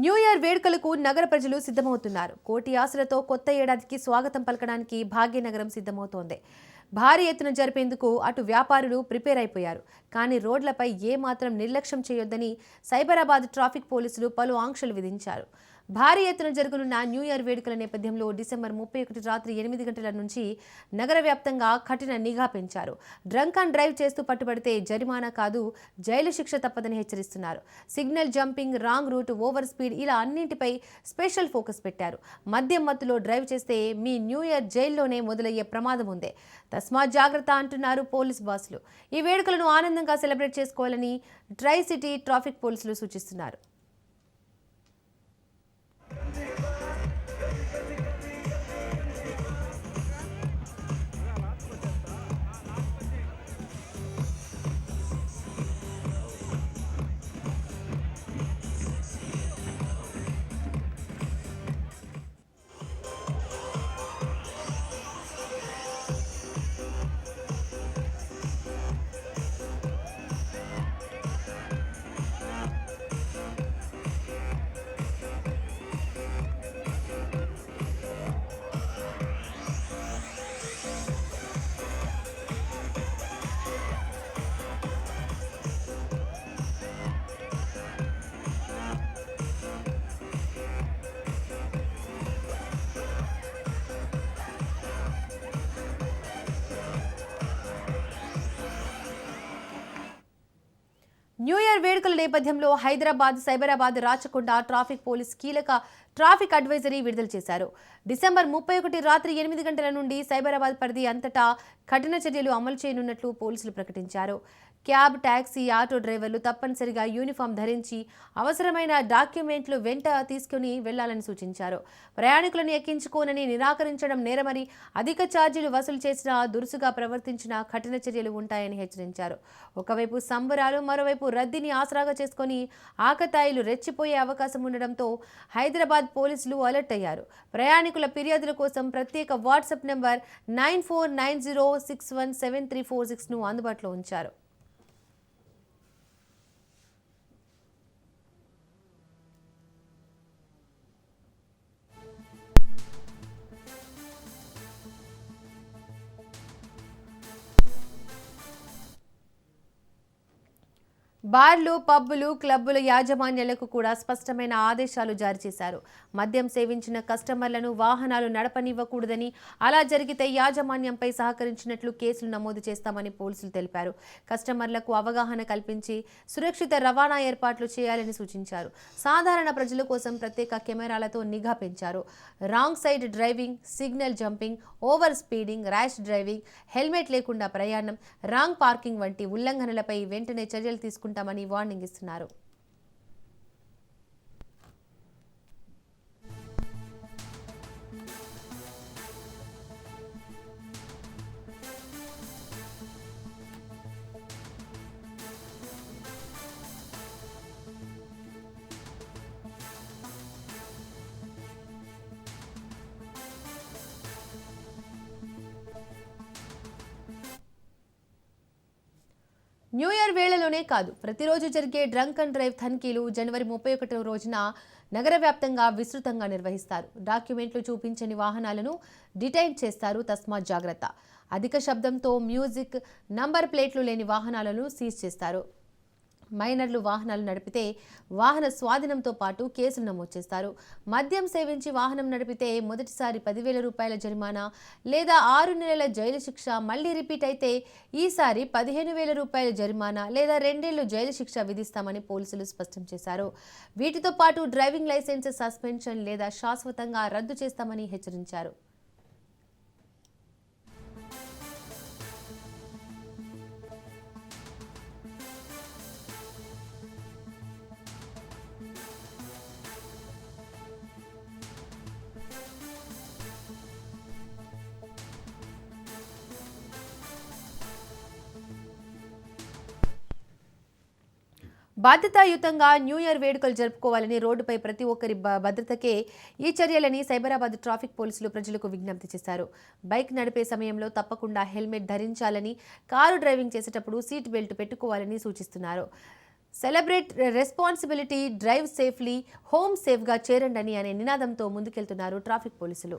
New year వేడుకలకు నగర ప్రజలు సిద్ధమవుతున్నారు. కోటి ఆశలతో కొత్త ఏడాదికి స్వాగతం పలకడానికి భాగ్యనగరం సిద్ధమవుతోంది. భారీ ఎత్తున జరిపేందుకు అటు వ్యాపారులు ప్రిపేర్ అయిపోయారు. కానీ రోడ్లపై ఏమాత్రం నిర్లక్ష్యం చేయొద్దని సైబరాబాద్ ట్రాఫిక్ పోలీసులు పలు ఆంక్షలు విధించారు. భారీ ఎత్తున జరగనున్న న్యూ ఇయర్ వేడుకల నేపథ్యంలో డిసెంబర్ ముప్పై ఒకటి రాత్రి ఎనిమిది గంటల నుంచి నగర వ్యాప్తంగా కఠిన నిఘా పెంచారు. డ్రంక్ అండ్ డ్రైవ్ చేస్తూ పట్టుబడితే జరిమానా కాదు జైలు శిక్ష తప్పదని హెచ్చరిస్తున్నారు. Signal jumping wrong route over speed ఇలా అన్నింటిపై స్పెషల్ ఫోకస్ పెట్టారు. మద్యం మత్తులో డ్రైవ్ చేస్తే మీ న్యూ ఇయర్ జైల్లోనే మొదలయ్యే ప్రమాదం ఉంది. తస్మా జాగ్రత్త అంటున్నారు పోలీస్ బాసులు. ఈ వేడుకలను ఆనందంగా సెలబ్రేట్ చేసుకోవాలని ట్రై సిటీ ట్రాఫిక్ పోలీసులు సూచిస్తున్నారు. న్యూ ఇయర్ వేడుకల నేపథ్యంలో హైదరాబాద్ సైబరాబాద్ రాచకొండ ట్రాఫిక్ పోలీస్ కీలక ట్రాఫిక్ అడ్వైజరీ విడుదల చేశారు. డిసెంబర్ ముప్పై ఒకటి రాత్రి ఎనిమిది గంటల నుండి సైబరాబాద్ పరిధి అంతటా కఠిన చర్యలు అమలు చేయనున్నట్లు పోలీసులు ప్రకటించారు. క్యాబ్ ట్యాక్సీ ఆటో డ్రైవర్లు తప్పనిసరిగా యూనిఫామ్ ధరించి అవసరమైన డాక్యుమెంట్లు వెంట తీసుకుని వెళ్ళాలని సూచించారు. ప్రయాణికులను ఎక్కించుకోనని నిరాకరించడం నేరమని అధిక ఛార్జీలు వసూలు చేసినా దురుసుగా ప్రవర్తించిన కఠిన చర్యలు ఉంటాయని హెచ్చరించారు. ఒకవైపు సంబరాలు మరోవైపు రద్దీని ఆసరాగా చేసుకొని ఆకతాయిలు రెచ్చిపోయే అవకాశం ఉండడంతో హైదరాబాద్ పోలీసులు అలర్ట్ అయ్యారు. ప్రయాణికుల ఫిర్యాదుల కోసం ప్రత్యేక WhatsApp number nine four nine zero six one seven three four సిక్స్ను అందుబాటులో ఉంచారు. బార్లు పబ్బులు క్లబ్బుల యాజమాన్యాలకు కూడా స్పష్టమైన ఆదేశాలు జారీ చేశారు. మద్యం సేవించిన కస్టమర్లను వాహనాలు నడపనివ్వకూడదని అలా జరిగితే యాజమాన్యంపై సహకరించినట్లు కేసులు నమోదు చేస్తామని పోలీసులు తెలిపారు. కస్టమర్లకు అవగాహన కల్పించి సురక్షిత రవాణా ఏర్పాట్లు చేయాలని సూచించారు. సాధారణ ప్రజల కోసం ప్రత్యేక కెమెరాలతో నిఘా పెంచారు. Wrong side driving signal jumping over speeding rash driving helmet లేకుండా ప్రయాణం రాంగ్ పార్కింగ్ వంటి ఉల్లంఘనలపై వెంటనే చర్యలు తీసుకుంటామని వార్నింగ్ ఇస్తున్నారు. న్యూ ఇయర్ వేళలోనే కాదు ప్రతిరోజు జరిగే డ్రంక్ అండ్ డ్రైవ్ తనిఖీలు జనవరి ముప్పై ఒకటో రోజున నగర వ్యాప్తంగా విస్తృతంగా నిర్వహిస్తారు. డాక్యుమెంట్లు చూపించని వాహనాలను డిటైన్ చేస్తారు తస్మాత్ జాగ్రత్త. అధిక శబ్దంతో మ్యూజిక్ నంబర్ ప్లేట్లు లేని వాహనాలను సీజ్ చేస్తారు. మైనర్లు వాహనాలు నడిపితే వాహన స్వాధీనంతో పాటు కేసులు నమోదు చేస్తారు. మద్యం సేవించి వాహనం నడిపితే మొదటిసారి పదివేల రూపాయల జరిమానా లేదా ఆరు నెలల జైలు శిక్ష మళ్ళీ రిపీట్ అయితే ఈసారి పదిహేను వేల రూపాయల జరిమానా లేదా రెండేళ్ళు జైలు శిక్ష విధిస్తామని పోలీసులు స్పష్టం చేశారు. వీటితో పాటు డ్రైవింగ్ లైసెన్స్ సస్పెన్షన్ లేదా శాశ్వతంగా రద్దు చేస్తామని హెచ్చరించారు. బాధ్యతాయుతంగా న్యూ ఇయర్ వేడుకలు జరుపుకోవాలని రోడ్డుపై ప్రతి ఒక్కరి భద్రతకే ఈ చర్యలని సైబరాబాద్ ట్రాఫిక్ పోలీసులు ప్రజలకు విజ్ఞప్తి చేశారు. బైక్ నడిపే సమయంలో తప్పకుండా హెల్మెట్ ధరించాలని కారు డ్రైవింగ్ చేసేటప్పుడు సీట్ బెల్ట్ పెట్టుకోవాలని సూచిస్తున్నారు. Celebrate responsibility drive safely home సేఫ్గా చేరండి అనే నినాదంతో ముందుకెళ్తున్నారు ట్రాఫిక్ పోలీసులు.